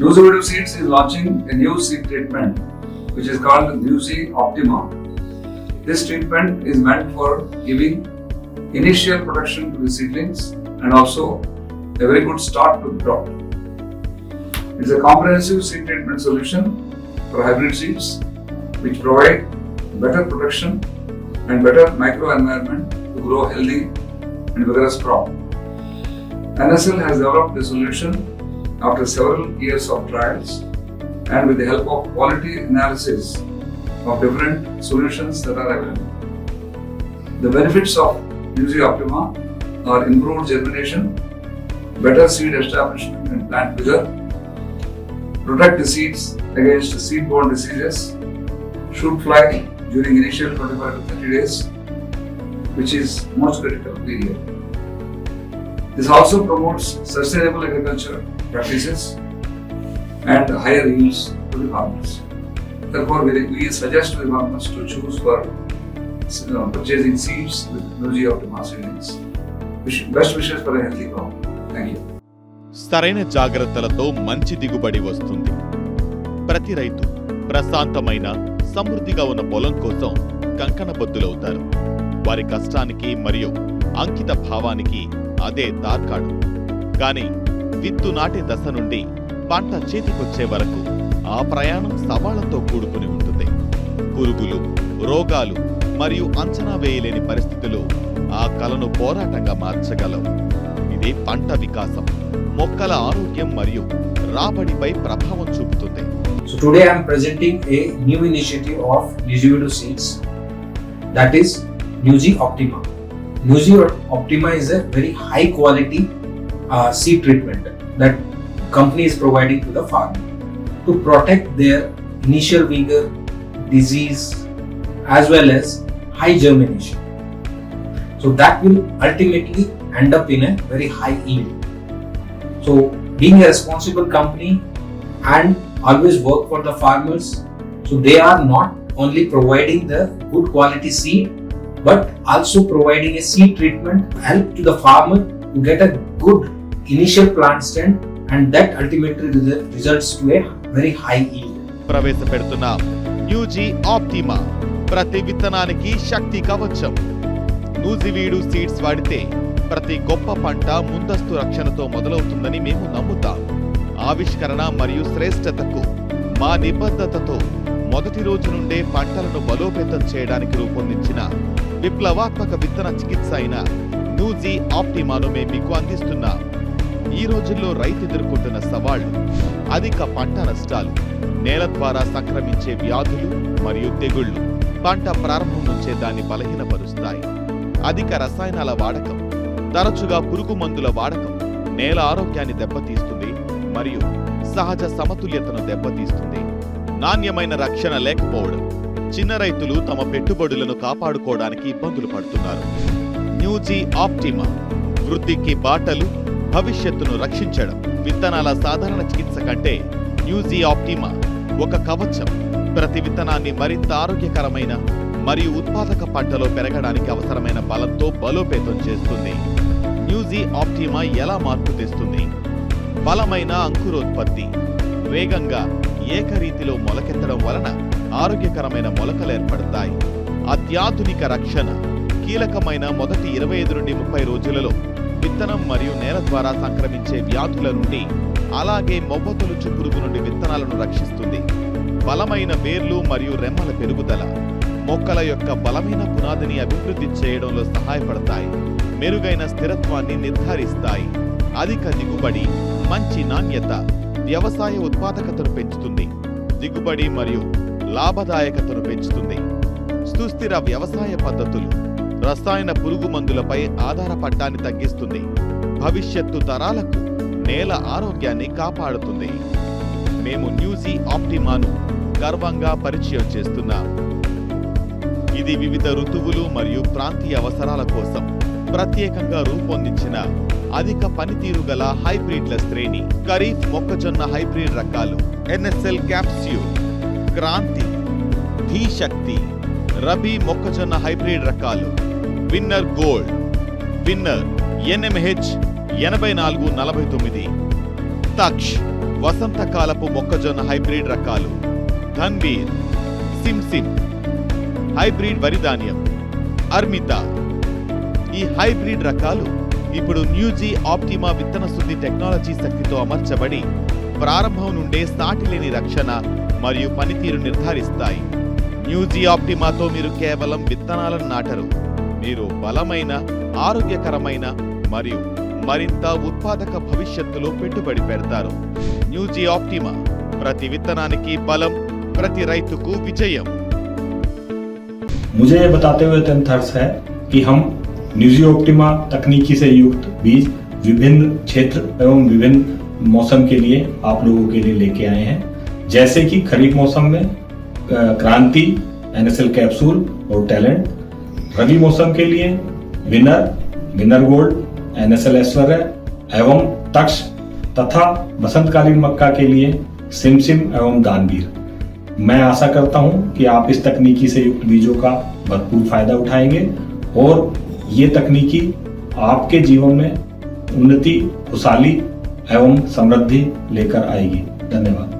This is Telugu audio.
Nuzivedu Seeds is launching a new seed treatment which is called Nuzi Optima. This treatment is meant for giving initial protection to the seedlings and also a very good start to the crop. It's a comprehensive seed treatment solution for hybrid seeds which provide better protection and better microenvironment to grow healthy and vigorous crop. NSL has developed a solution after several years of trials and with the help of quality analysis of different solutions that are available. The benefits of UZ Optima are improved germination, better seed establishment and plant vigor, protect the seeds against seed-borne diseases, shoot fly during initial 25 to 30 days, which is most critical period. This also promotes sustainable agriculture practices and higher yields to the farmers. Therefore, we, we suggest to the farmers to choose for uh, purchasing seeds with Nuji Optima seedlings. Wish, best wishes for a healthy crop. Thank you. సరైన జాగ్రత్తలతో మంచి దిగుబడి వస్తుంది ప్రతి రైతు ప్రశాంతమైన సమృద్ధిగా ఉన్న పొలం కోసం కంకణబద్దులవుతారు వారి కష్టానికి మరియు అంకిత భావానికి అదే తార్కాడు కానీ విత్తు నాటే దశ నుండి పంట చేతికొచ్చే వరకు ఆ ప్రయాణం సవాళ్ళతో కూడుకుని ఉంటుంది. పురుగులు రోగాలు మరియు అంచనా వేయలేని పరిస్థితులు ఆ కలను పోరాటంగా మార్చగలవు. ఇది పంట వికాసం. మొక్కల ఆరోగ్యం మరియు రాబడిపై ప్రభావం చూపుతుంది. So today I am presenting a new initiative of Nuzivedu Seeds that is Nuzi Optima. Nuzi Optima is a very high quality uh, seed treatment that company is providing to the farmer to protect their initial vigor, disease as well as high germination. So that will ultimately end up in a very high yield. So being a responsible company and always work for the farmers. So they are not only providing the good quality seed, but also providing a seed treatment help to the farmer to get a good initial plant stand, and that ultimately resu- results to a very high yield. ప్రవేశపెడుతున్న న్యూజీ ఆప్టిమా ప్రతి విత్తనానికి శక్తి కవచం నూజివీడు సీడ్స్ వాడితే ప్రతి గొప్ప పంట ముందస్తు రక్షణతో మొదలవుతుందని మేము నమ్ముతాం ఆవిష్కరణ మరియు శ్రేష్టతకు మా నిబద్ధతతో మొదటి రోజు నుండే పంటలను బలోపేతం చేయడానికి రూపొందించిన విప్లవాత్మక విత్తన చికిత్స అయిన నూజీ ఆప్టిమాను మేము మీకు అందిస్తున్న. ఈ రోజుల్లో రైతు ఎదుర్కొంటున్న సవాళ్ళు అధిక పంట నష్టాలు నేల ద్వారా సంక్రమించే వ్యాధులు మరియు తెగుళ్ళు పంట ప్రారంభం నుంచే దాన్ని బలహీనపరుస్తాయి. అధిక రసాయనాల వాడకం తరచుగా పురుగు మందుల వాడకం నేల ఆరోగ్యాన్ని దెబ్బతీస్తుంది మరియు సహజ సమతుల్యతను దెబ్బతీస్తుంది. నాణ్యమైన రక్షణ లేకపోవడం చిన్న రైతులు తమ పెట్టుబడులను కాపాడుకోవడానికి ఇబ్బందులు పడుతున్నారు. న్యూజీ ఆప్టిమా వృద్ధికి బాటలు భవిష్యత్తును రక్షించడం విత్తనాల సాధారణ చికిత్స కంటే న్యూజీ ఆప్టిమా ఒక కవచం. ప్రతి విత్తనాన్ని మరింత ఆరోగ్యకరమైన మరియు ఉత్పాదక పంటలో పెరగడానికి అవసరమైన బలంతో బలోపేతం చేస్తుంది. న్యూజీ ఆప్టిమా ఎలా మార్పు తెస్తుంది? బలమైన అంకురోత్పత్తి వేగంగా ఏకరీతిలో మొలకెత్తడం వలన ఆరోగ్యకరమైన మొలకలు ఏర్పడతాయి. అత్యాధునిక రక్షణ. కీలకమైన మొదటి ఇరవై ఐదు నుండి ముప్పై రోజులలో విత్తనం మరియు నేల ద్వారా సంక్రమించే వ్యాధుల నుండి అలాగే మొవ్వతొలుచు పురుగు నుండి విత్తనాలను రక్షిస్తుంది. బలమైన వేర్లు మరియు రెమ్మల పెరుగుదల. మొక్కల యొక్క బలమైన పునాదిని అభివృద్ధి చేయడంలో సహాయపడతాయి. మెరుగైన స్థిరత్వాన్ని నిర్ధారిస్తాయి. అధిక దిగుబడి మంచి నాణ్యత. వ్యవసాయ ఉత్పాదకతను పెంచుతుంది దిగుబడి మరియు లాభదాయకతను పెంచుతుంది. సుస్థిర వ్యవసాయ పద్ధతులు రసాయన పురుగు మందులపై ఆధారపడ్డాన్ని తగ్గిస్తుంది. భవిష్యత్తు తరాలకు నేల ఆరోగ్యాన్ని కాపాడుతుంది. మేము న్యూజీ ఆప్టిమాను గర్వంగా పరిచయం చేస్తున్నాం. ఇది వివిధ ఋతువులు మరియు ప్రాంతీయ అవసరాల కోసం ప్రత్యేకంగా రూపొందించిన అధిక పనితీరు గల హైబ్రిడ్ల శ్రేణి. ఖరీఫ్ మొక్కజొన్న హైబ్రిడ్ రకాలు. ఎన్ఎస్ఎల్ క్యాప్స్యూల్ క్రాంతి ధీశక్తి రబీ మొక్కజొన్న హైబ్రిడ్ రకాలు. విన్నర్ గోల్డ్ విన్నర్ ఎన్ఎంహెచ్ ఎనభై నాలుగు నలభై తొమ్మిది. తక్ష్ వసంతకాలపు మొక్కజొన్న హైబ్రిడ్ రకాలు. ధన్వీర్ సిమ్ హైబ్రిడ్ వరిధాన్యం. అర్మిత ఈ హైబ్రిడ్ రకాలు ఇప్పుడు న్యూజీ ఆప్టిమా విత్తన శుద్ధి టెక్నాలజీ శక్తితో అమర్చబడి ప్రారంభం నుండే సాటి లేని రక్షణ మరియు పనితీరు నిర్ధారిస్తాయి న్యూజీ ఆప్టిమాతో మీరు కేవలం విత్తనాలను నాటరు మీరు బలమైన ఆరోగ్యకరమైన మరియు మరింత ఉత్పాదక భవిష్యత్తులో పెట్టుబడి పెడతారు న్యూజీ ఆప్టిమా ప్రతి విత్తనానికి బలం ప్రతి రైతుకు విజయం मुझे ये बताते हुए अत्यंत हर्ष है कि हम न्यूजी ऑप्टिमा तकनीकी से युक्त बीज विभिन्न क्षेत्र एवं विभिन्न मौसम के लिए आप लोगों के लिए लेके आए हैं। जैसे कि खरीफ मौसम में क्रांति एनएसएल कैप्सूल और टैलेंट रबी मौसम के लिए winner winner gold NSL Aishwarya एवं तक्ष तथा बसंतकालीन मक्का के लिए सिमसिम एवं दानवीर। मैं आशा करता हूँ कि आप इस तकनीकी से युक्त बीजों का भरपूर फ़ायदा उठाएँगे और ये तकनीकी आपके जीवन में उन्नति खुशहाली एवं समृद्धि लेकर आएगी। धन्यवाद।